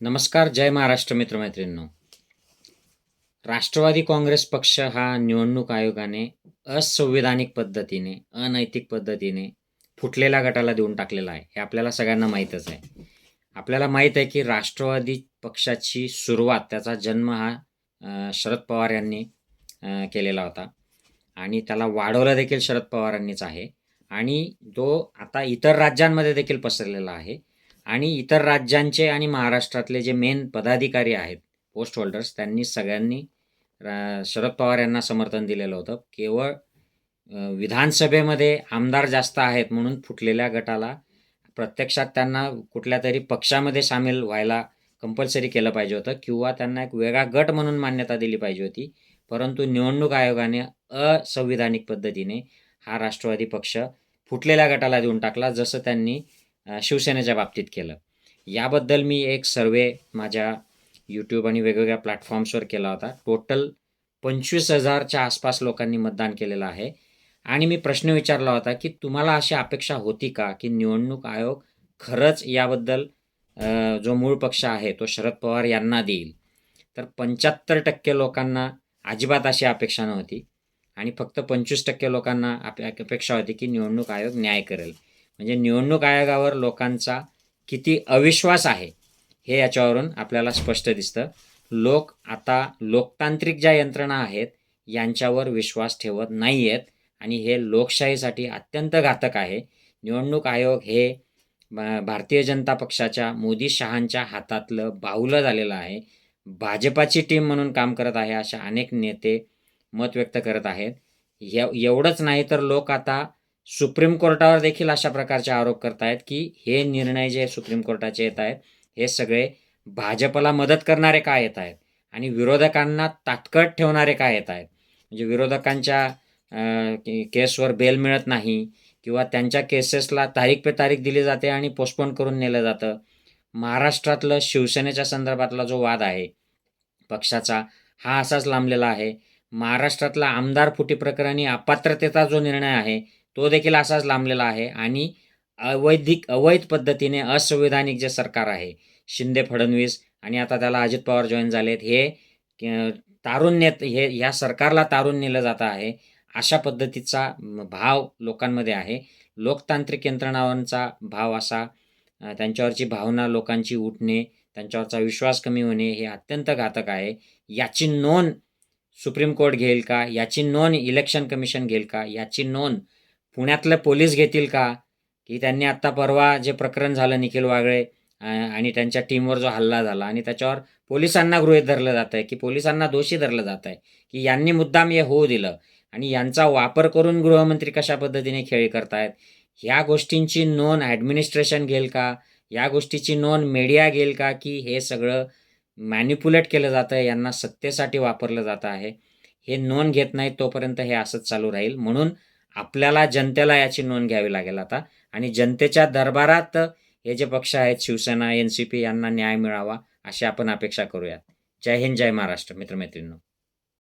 नमस्कार जय महाराष्ट्र मित्रमैत्रिणींनो. राष्ट्रवादी काँग्रेस पक्ष हा निवडणूक आयोगाने असंविधानिक पद्धतीने अनैतिक पद्धतीने फुटलेल्या गटाला देऊन टाकलेला आहे. हे आपल्याला सगळ्यांना माहीतच आहे. आपल्याला माहीत आहे की राष्ट्रवादी पक्षाची सुरुवात त्याचा जन्म हा शरद पवार यांनी केलेला होता. आणि त्याला वाढवलं देखील शरद पवारांनीच आहे. आणि तो आता इतर राज्यांमध्ये देखील पसरलेला आहे. आणि इतर राज्यांचे आणि महाराष्ट्रातले जे मेन पदाधिकारी आहेत पोस्ट होल्डर्स त्यांनी सगळ्यांनी रा- शरद पवार यांना समर्थन दिलेलं होतं. केवळ विधानसभेमध्ये आमदार जास्त आहेत म्हणून फुटलेल्या गटाला प्रत्यक्षात त्यांना कुठल्या तरी पक्षामध्ये सामील व्हायला कंपल्सरी केलं पाहिजे होतं किंवा त्यांना एक वेगळा गट म्हणून मान्यता दिली पाहिजे होती. परंतु निवडणूक आयोगाने असंविधानिक पद्धतीने हा राष्ट्रवादी पक्ष फुटलेल्या गटाला देऊन टाकला जसं त्यांनी शिवसेनेच्या बाबतीत केलं. याबद्दल मी एक सर्वे माझ्या यूट्यूब आणि वेगवेगळ्या प्लॅटफॉर्म्सवर केला होता. टोटल पंचवीस हजारच्या आसपास लोकांनी मतदान केलेलं आहे. आणि मी प्रश्न विचारला होता की तुम्हाला अशी अपेक्षा होती का की निवडणूक आयोग खरंच याबद्दल जो मूळ पक्ष आहे तो शरद पवार यांना देईल? तर पंच्याहत्तर टक्के लोकांना अजिबात अशी अपेक्षा नव्हती. आणि फक्त पंचवीस टक्के लोकांना अपेक्षा होती की निवडणूक आयोग न्याय करेल. म्हणजे निवडणूक आयोगावर लोकांचा किती अविश्वास आहे हे याच्यावरून आपल्याला स्पष्ट दिसतं. लोक आता लोकतांत्रिक ज्या यंत्रणा आहेत यांच्यावर विश्वास ठेवत नाही आहेत आणि हे लोकशाहीसाठी अत्यंत घातक आहे. निवडणूक आयोग हे भारतीय जनता पक्षाच्या मोदी शहांच्या हातातलं बाहुलं झालेलं आहे. भाजपाची टीम म्हणून काम करत आहे अशा अनेक नेते मत व्यक्त करत आहेत. एवढंच नाही तर लोक आता सुप्रीम कोर्टावर देखील अशा प्रकारचे आरोप करत आहेत की हे निर्णय जे सुप्रीम कोर्टाचे येत आहेत हे सगळे भाजपला मदत करणारे काय येत आहेत? आणि विरोधकांना तात्कळ ठेवणारे काय येत आहेत? म्हणजे विरोधकांच्या केसवर बेल मिळत नाही किंवा त्यांच्या केसेसला तारीख पे तारीख दिली जाते आणि पोस्टपोन करून नेलं जातं. महाराष्ट्रातलं शिवसेनेच्या संदर्भातला जो वाद आहे पक्षाचा हा असाच लांबलेला आहे. महाराष्ट्रातला आमदार फुटी प्रकरणी अपात्रतेचा जो निर्णय आहे तो देखील असाच लांबलेला आहे आणि अवैधिक अवैध पद्धतीने असंविधानिक जे सरकार आहे शिंदे फडणवीस आणि आता त्याला अजित पवार जॉईन झालेत हे अ, हे ह्या सरकारला तारून नेलं जात आहे अशा पद्धतीचा भाव लोकांमध्ये आहे. लोकतांत्रिक यंत्रणांचा भाव असा त्यांच्यावरची भावना लोकांची उठणे त्यांच्यावरचा विश्वास कमी होणे हे अत्यंत घातक आहे. याची नोंद सुप्रीम कोर्ट घेईल का? याची नोंद इलेक्शन कमिशन घेईल का? याची नोंद पुण्यातलं पोलीस घेतील का? की त्यांनी आत्ता परवा जे प्रकरण झालं निखिल वागळे आणि त्यांच्या टीमवर जो हल्ला झाला आणि त्याच्यावर पोलिसांना गृहित धरलं जात आहे की पोलिसांना दोषी धरलं जात आहे की यांनी मुद्दाम हे होऊ दिलं आणि यांचा वापर करून गृहमंत्री कशा पद्धतीने खेळी करतायत ह्या गोष्टींची नोंद ॲडमिनिस्ट्रेशन घेईल का? या गोष्टीची नोंद मीडिया घेईल का? की हे सगळं मॅन्युप्युलेट केलं जातं आहे यांना सत्तेसाठी वापरलं जातं आहे हे नोंद घेत नाहीत तोपर्यंत हे असंच चालू राहील म्हणून आपल्याला जनतेला याची नोंद घ्यावी लागेल आता. आणि जनतेच्या दरबारात हे जे पक्ष आहेत शिवसेना एन सी पी यांना न्याय मिळावा अशी आपण अपेक्षा करूयात. जय हिंद जय महाराष्ट्र मित्रमैत्रिणींनो.